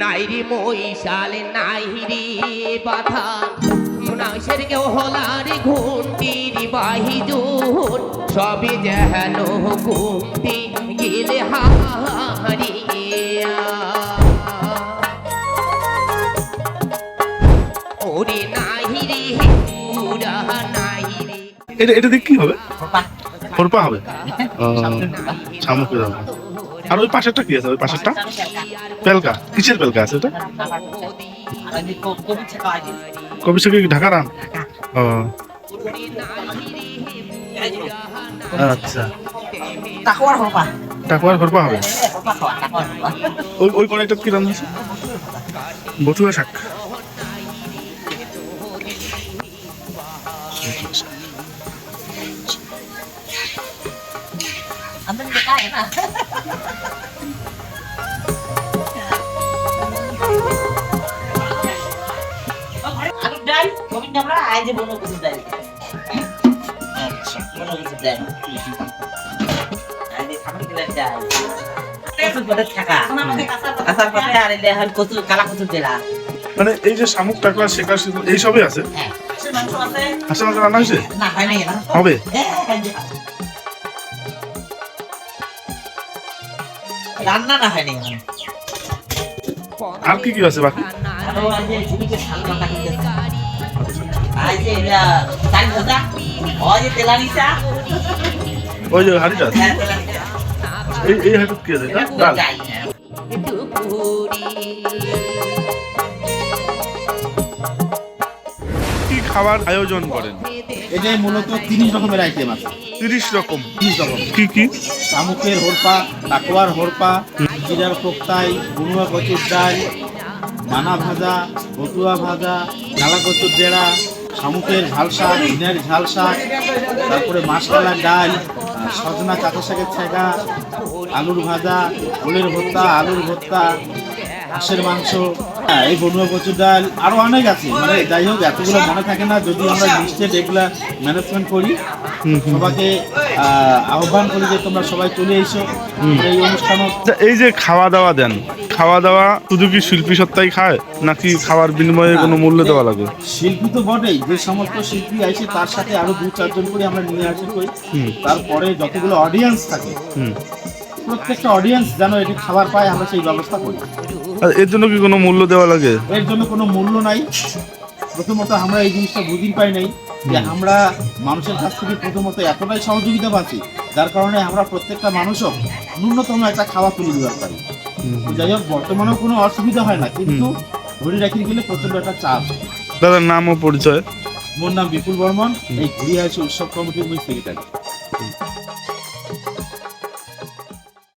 নাইরি মহিষাল নাইরি বাধা। নাইসের কেউ হলার ঘুমটির বাহি জোর। সবে যেন ঘুমটি গেলে হারিয়া ওরে নাহিরে পুরা নাহিরে এটা এটা দিয়ে কি হবে? খোরপা হবে? শামুকের হবে আর ওই পাশেরটা কি আছে? ওই পাশেরটা? পেলকা কিসের পেলকা আছে এটা কবি থেকে ঢাকা রান ও। আচ্ছা। Takwar হরপা. টাকুয়ার খোরপা হবে। takwar ho pa. ওই ওই একটা কি রান্না আছে? বটুয়া শাক। Namra ay je bono kusi dai. Bono kusi dai. Ay de kami kila dai. কচু পথে থাকা কাঁচার পথে আর এলে হল কচু কালা কচু দেলা মানে এই যে শামুক টাকুয়া শেখা এই সবই আছে হ্যাঁ আছে হাঁসের মাংস রান্না হয়েছে হয় হবে রান্না না হয়নি আর কি কি আছে বাকি? আরও আছে ঝিনুকের শাল রান্না করতেছে আর এটা চাল ভাজা ওই যে তেলানিটা ওই যে হাড়িটা হ্যাঁ এই এই হাড়িটা কি আছে? ডাল। কি খাবার আয়োজন করেন। এটাই মূলত তিরিশ রকমের আইটেম আছে। তিরিশ রকম। তিরিশ রকম। কি কি? শামুকের হোরপা টাকোয়ার হোরপা জিরার কোপ্তাই বুনুয়া কচুর ডাল মানা ভাজা বটুয়া ভাজা নালা কচুর ডেড়া শামুকের ঝাল শাক ঝিনার ঝাল শাক তারপরে মাসকালার ডাল সজনা কাঁচা শাকের ছেঁকা আলুর ভাজা ওলের ভর্তা আলুর ভর্তা হাঁসের মাংস হ্যাঁ এই বনুয়া কচুর ডাল আরও অনেক আছে। মানে যাই হোক এতগুলো মনে থাকে না যদি আমরা লিস্টে এগুলা ম্যানেজমেন্ট করি সবাইকে আহ্বান করি যে তোমরা সবাই চলে এসো এই অনুষ্ঠানও আচ্ছা, এই যে খাওয়া দাওয়া দেন খাওয়া দাওয়া শুধু কি শিল্পী সত্তাই খায় নাকি খাওয়ার বিনিময়ে কোনো মূল্য দেওয়া লাগে? শিল্পী তো বটেই যে সমস্ত শিল্পী আছে তার সাথে আরও দু চারজন করে আমরা নিয়ে আসি করি তারপরে যতগুলো অডিয়েন্স থাকে প্রত্যেকটা অডিয়েন্স যেন এটি খাবার পায় আমরা সেই ব্যবস্থা করি। এর জন্য কি কোনো মূল্য দেওয়া লাগে? এর জন্য কোনো মূল্য নাই। প্রথমত আমরা এই জিনিসটা বুঝি পাই নাই যে আমরা মানুষের কাছ থেকে প্রথমত এতটাই সহযোগিতা পাচ্ছি যার কারণে আমরা প্রত্যেকটা মানুষও ন্যূনতম একটা খাওয়া তুলে দিতে পারি। যাই হোক বর্তমানেও কোনো অসুবিধা হয় না কিন্তু ধরে রাখি গেলে প্রচণ্ড একটা চাপ। দাদার নাম ও পরিচয়? মোর নাম বিপুল বর্মন এই ঘুরিয়ে আছে উৎসব কমিটির সেক্রেটারি